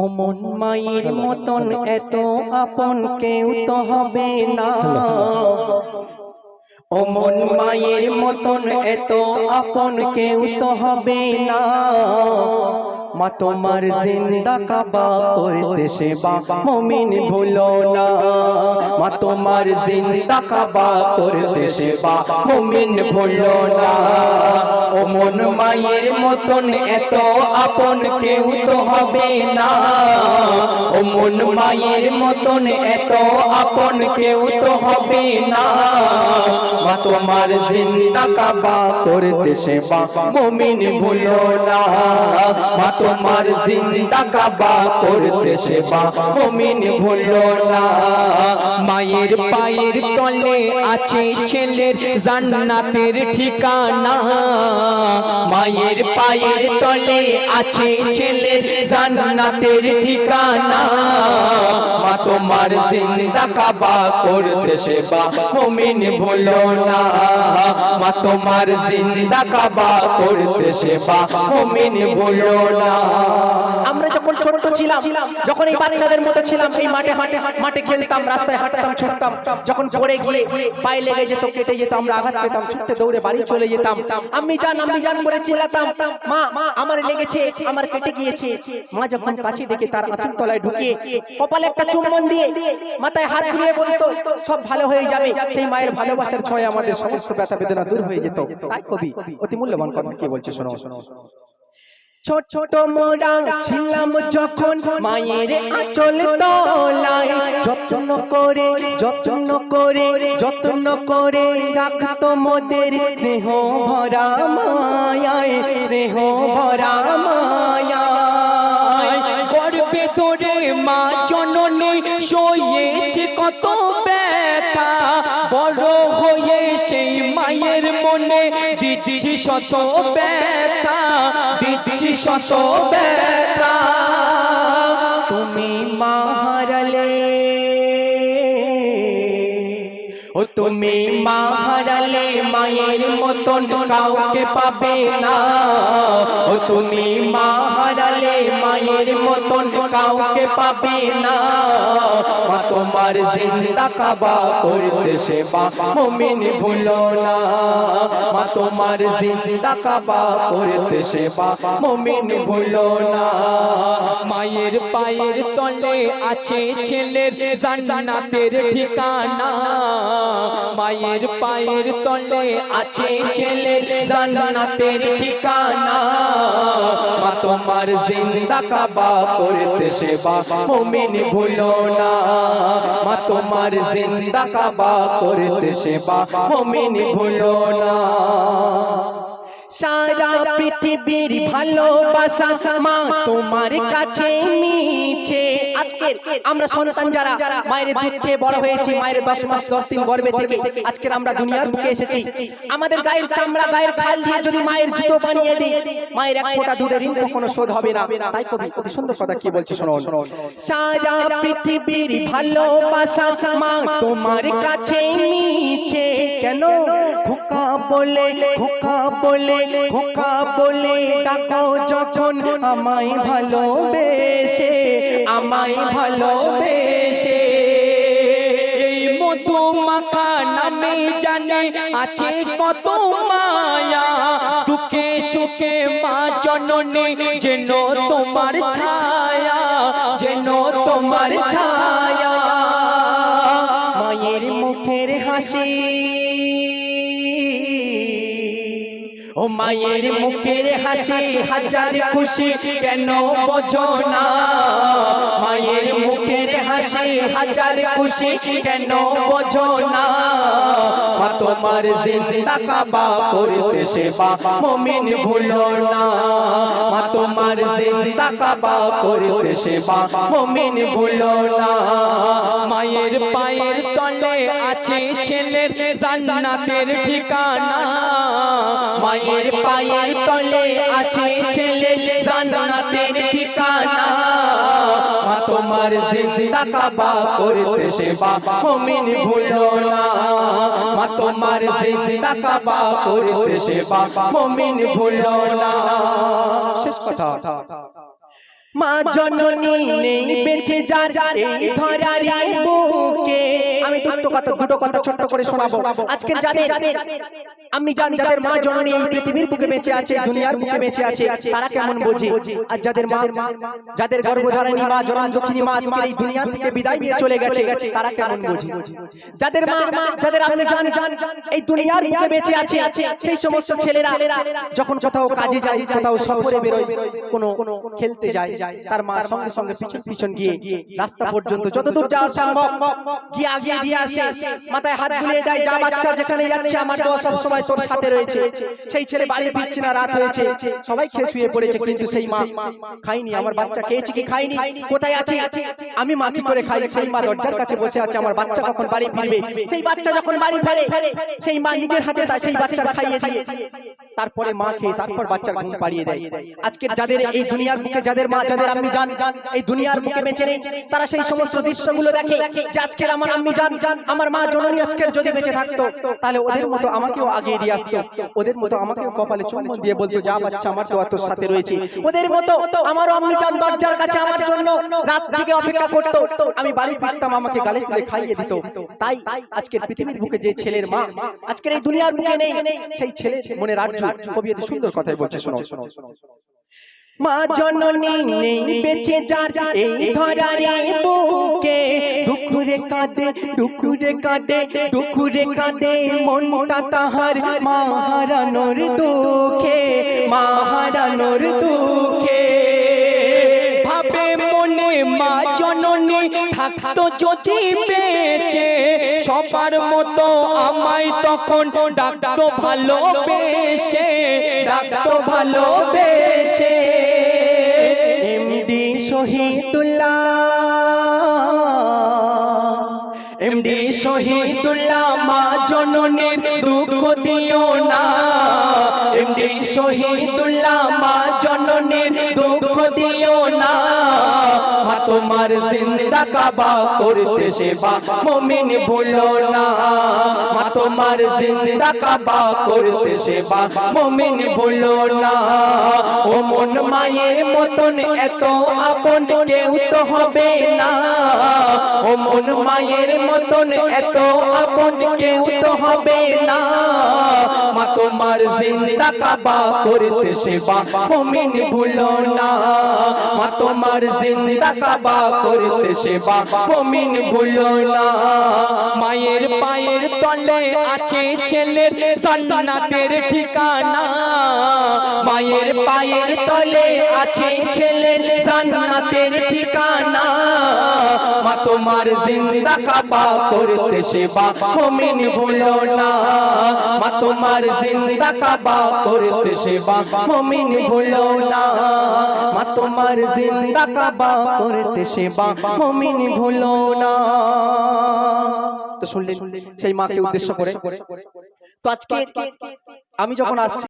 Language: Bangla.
অমন মায়ের মতন এত আপন কেউ তো হবে না। অমন মায়ের মতন এত আপন কেউ তো হবে না। মা তোমার জিন্দা কাবা করতে সেবা। মমিন ভুলো না। মা, তোমার জিন্দা কাবা করতে সেবা। মমিন ভুলো না। ও মন মায়ের মতন এত আপন কেউ তো হবে না। ও মন মায়ের মতন এত আপন কেউ তো হবে না। মা, তোমার জিন্দা কাবা করতে সেবা। মমিন ভুলো না। মা তোমার জিন্দা কাবা করতে সেবা মমিন ভুলো না। মায়ের পায়ের তলে আছে ছেলের জান্নাতের ঠিকানা। মায়ের পায়ের তলে আছে ছেলের জান্নাতের ঠিকানা। মা তোমার জিন্দা কাবা করতে সেবা মমিন ভুলো না। মা তোমার জিন্দা কাবা করতে সেবা মমিন ভুলো না। আমরা যখন ছোট ছিলাম, যখন এই বাচ্চাদের মতো ছিলাম এই মাঠে মাঠে মাঠে খেলতাম, রাস্তায় হাঁটতাম, ছুটতাম। যখন পড়ে গিয়ে পায়ে লেগে যেত, কেটে যেত, আমরা আঘাত পেতাম, ছুটতে দৌড়ে বাড়ি চলে যেতাম। আমি জান আমি জান করে চিল্লাতাম, মা, আমার লেগেছে, আমার কেটে গিয়েছে। মা যখন কাছে ডেকে তার আঁচল তলায় ঢুকিয়ে কপালে একটা চুম্বন দিয়ে মাথায় হাত ঘুরিয়ে বলতো, সব ভালো হয়ে যাবে। সেই মায়ের ভালোবাসার ছয় আমাদের সমস্ত ব্যথা বেদনা দূর হয়ে যেত। তাই কবি, অতি মূল্যবান কথা কি বলছে শোনো? ছোট ছোট মোরা ছিলাম যখন মায়ের আঁচল তলায়। যত্ন করে যত্ন করে যত্ন করে রাখতো মোদের স্নেহ ভরা মায়ায়, স্নেহ ভরা মায়ায়। গর্বে তোরে মা জননী সয়েছে কত হয়ে সেই মায়ের মনে দিচ্ছি শত ব্যথা দিচ্ছি শত ব্যথা। তুমি মা হারালে। ও তুমি মা হারালে মায়ের মতন কাউকে পাবে না। ও তুমি মা হারালে মায়ের মতন কাউকে পাবে না। তোমার জিন্দা কাবা করতে সেবা মুমিন ভুলো না। তোমার জিন্দা কাবা করতে সেবা। মুমিন ভুলো না। মায়ের পায়ের তলে আছে ছেলের জান্নাতের ঠিকানা। মায়ের পায়ের তলে আছে ছেলের জান্নাতের ঠিকানা। মা তোমার জিন্দা কাবা করতে সেবা। মুমিন ভুলো না। মা তোমার জিন্দা কাবা করতে সেবা। মুমিন ভুলো না। সারা পৃথিবীর ভালোবাসা মা তোমার কাছে মিছে। আজকের আমরা সন্তান যারা, মায়ের দুধ বড় হয়েছি, মায়ের দশ মাস, দশ দিন গর্ভে থেকে আজকের আমরা দুনিয়ার বুকে এসেছি। আমাদের গায়ের চামড়া, গায়ের খাল দিয়ে যদি মায়ের জুতো বানিয়ে দিই, মায়ের এক ফোঁটা দুধের ঋণ কখনো শোধ হবে না। তাই কবি অতি সুন্দর কথা কি বলছে শোনো। সারা পৃথিবীর ভালোবাসা মা তোমার কাছে মিছে। কেন? খোকা বলে খোকা বলে খোকা বলে ডাকো যখন আমায় ভালোবেসে আমায় ভালোবেসে। এই মধু মাখা নামে জানে, আছে কত মায়া। দুঃখে সুখে মা জননী, যেন তোমার ছায়া, যেন তোমার ছায়া। মায়ের মুখের হাসি ও মায়ের মুখের হাসি, হাজার খুশি কেন বোঝো না? মায়ের মুখের হাসি, হাজার খুশি কেন বোঝো না? মা তোমার জিন্দা কাবা করতে সেবা মমিন ভুলো না। মা তোমার জিন্দা কাবা করতে সেবা মমিন ভুলো না। মায়ের পায়ের তলে আছে ছেলের জান্নাতের ঠিকানা। মায়ের পায়ের তলে আছে ছেলে জান্নাতের ঠিকানা। তোমার জিন্দা কাবা করতে সেবা মুমিন ভুলো না। তোমার জিন্দা কাবা করতে সেবা মুমিন ভুলো না। শেষ কথা। মা জননী নেই বেঁচে যার এই ধরার বুকে আমি দুটো কথা দুটো কথা ছোট্ট করে শোনাবো আজকের যাদের আমি জান যাদের মা জননী এই পৃথিবীর বুকে বেঁচে আছে দুনিয়ার বুকে বেঁচে আছে তারা কেমন বোঝে আর যাদের মা যাদের গর্ভধারিণী মা জনন দক্ষিণী মা আজকের এই দুনিয়া থেকে বিদায় নিয়ে চলে গেছে তারা কেমন বোঝে যাদের মা যাদের আপনি জান এই দুনিয়ার বুকে বেঁচে আছে সেই সমস্ত ছেলেরা যখন কোথাও কাজে যায় কোথাও সফরে বেরোয় কোনো খেলতে যায় তার মা সঙ্গে সঙ্গে পিছন পিছন গিয়ে রাস্তা পর্যন্ত যতদূর যাওয়া সম্ভব গিয়ে আগিয়ে দিয়ে আসে। মাথায় হাত বুলিয়ে দেয় যা বাচ্চা যেখানে যাচ্ছে আমার তো সব সময় তোর সাথে রয়েছে। সেই ছেলে বাড়ি ফিরছে না রাত হয়েছে। সবাই খেয়ে শুয়ে পড়েছে কিন্তু সেই মা খাইনি আমার বাচ্চা খেয়েছে কি খাইনি? কোথায় আছে? আমি মা কি করে খাই সেই মা দরজার কাছে বসে আছে আমার বাচ্চা কখন বাড়ি ফিরবে? সেই বাচ্চা যখন বাড়ি ফেরে সেই মা নিজের হাতে তাই সেই বাচ্চার খাইয়ে দিয়ে তারপরে মা খেয়ে তারপর বাচ্চার ঘুম পাড়িয়ে দেয় আজকে যাদের এই দুনিয়ার বুকে যাদের মা যাদের আমি জান এই দুনিয়ার বুকে বেঁচে নেই। তারা সেই সমস্ত দৃশ্যগুলো দেখে যে আজকের আমার আম্মি জান আমার মা জননী আজকের যদি বেঁচে থাকতো, তাহলে ওদের মতো আমাকেও আগিয়ে দিয়ে আসতো। ওদের মতো আমাকেও কপালে চুম্বন দিয়ে বলতো, যা বাচ্চা, আমার তো তোর সাথে রয়েছে। ওদের মতো আমারও আম্মি জান দরজার কাছে আমার জন্য রাত জেগে অপেক্ষা করতো। আমি বাড়ি ফিরতাম, আমাকে গালে তুলে খাইয়ে দিত। তাই আজকের পৃথিবীর বুকে যে ছেলের মা, আজকের এই দুনিয়ার বুকে নেই, সেই ছেলে মনে রাজ্য কবি এত সুন্দর কথাই বলছে শোনো শোনো। মা জননী নেই বেঁচে যার এই ধরারে বুকে। ডুকুরে কাঁদে ডুকুরে কাঁদে ডুকুরে কাঁদে মনটা তাহার মা হারানোর দুঃখে মা হারানোর দুঃখে। মনে মা, জননী থাকতো যদি বেঁচে, সবার মতো আমায় তখন ডাকতো ভালোবেসে ডাকতো ভালোবেসে। এমডি শহীদুল্লাহ এমডি শহীদুল্লাহ মা, জননীর দুঃখ দিও না। এমডি শহীদুল্লাহ তোমার জিন্দা কাবা করতে সেবা। মমিন ভুলো না, মা তোমার জিন্দা কাবা করতে সেবা। মমিন ভুলো না, ও মন মায়ের মতন এত আপন কেউ তো হবে না। ও মন মায়ের মতন এত আপন কেউ তো হবে না। মা তোমার জিন্দা কাবা করতে সেবা মমিন ভুলো না। মা তোমার জিন্দা কাবা করতে সেবা মমিন ভুলো না। মায়ের পায়ের তলে আছে ছেলের জান্নাতের ঠিকানা। মায়ের পায়ের তলে আছে ছেলের জান্নাতের ঠিকানা। মা তোমার জিন্দা কাবা করতে সেবা মুমিন ভুলো না। মা তোমার জিন্দা করতে সেবা। মমিন ভুলো না, মা তোমার করতে সেবা। মমিন ভুলো না। তো শুনলেন, সেই মাকে উদ্দেশ্য করে। তো আজকে আমি যখন আসছি